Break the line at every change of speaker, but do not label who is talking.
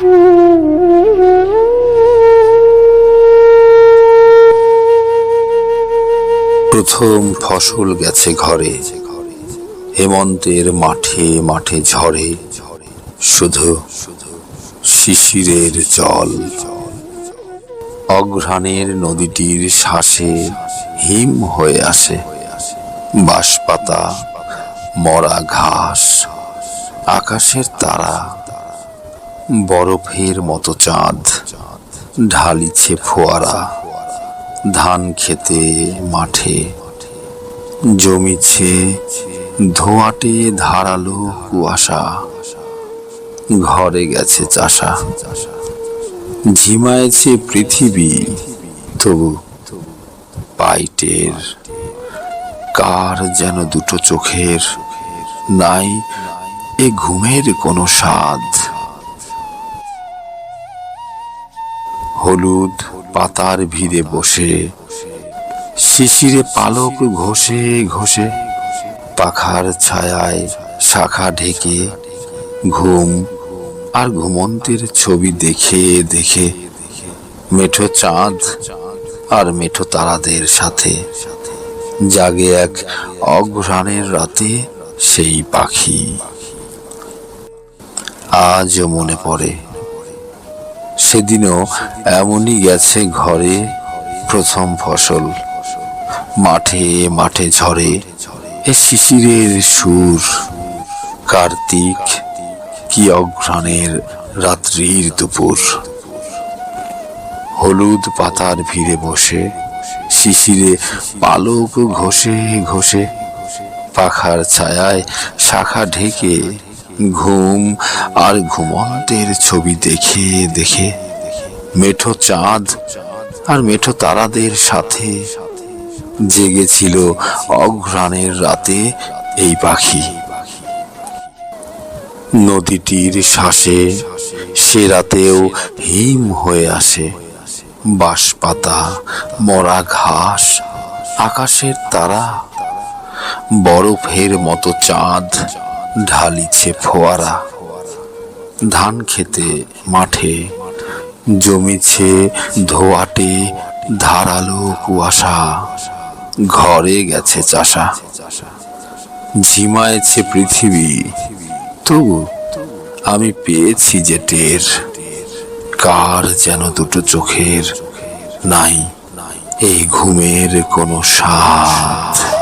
প্রথম ফসল গেছে ঘরে। হেমন্তের মাঠে মাঠে ঝরে শুধু শিশিরের জল। অঘ্রাণের নদীটির শ্বাসে হিম হয়ে আসে। বাঁশপাতা, মরা ঘাস, আকাশের তারা। বরফের মতো চাঁদ ঢালিছে ফোয়ারা, ধান খেতে মাঠে। জমিছে ধোয়াটে ধারালো কুয়াশা, ঘরে গেছে চাষা। ঝিমায়েছে পৃথিবী, তবু পাইটের কার যেন দুটো চোখের, নাই এ ঘুমের কোনো স্বাদ। হলুদ পাতার ভিড়ে বসে, শিশিরে পালক ঘষে ঘষে, পাখার ছায়ায় শাখা ঢেকে, ঘুম আর ঘুমন্তের ছবি দেখে দেখে, মেঠো চাঁদ আর মেঠো তারাদের সাথে জাগে এক অঘ্রাণের রাতে সেই পাখি। আজও মনে পড়ে সেদিনও এমনই গেছে ঘরে প্রথম ফসল। মাঠে মাঠে ঝরে এ শিশিরের সুর। কার্তিক কি অঘ্রাণের রাত্রির দুপুর। হলুদ পাতার ভিড়ে বসে শিশিরে পালক ঘষে ঘষে। পাখার ছায়ায় শাখা ঢেকে ঘুম আর ঘুমন্তের ছবি দেখে দেখে। মেঠো চাঁদ আর মেঠো তারাদের সাথে জেগেছিল অঘ্রাণের রাতে এই পাখি। নদীটির শ্বাসে সে রাতেও হিম হয়ে আসে। বাঁশপাতা, মরা ঘাস, আকাশের তারা, বরফের মতো চাঁদ। ঢালিছে ফোয়ারা। ধান খেতে মাঠে, জমিছে ধোয়াটে ধারালো কুয়াশা। ঘরে গেছে চাষা। ঝিমায়েছে পৃথিবী। তবু আমি পেয়েছি যে টের। কার যেন দুটো চোখের নাই, এই ঘুমের কোনো স্বাদ।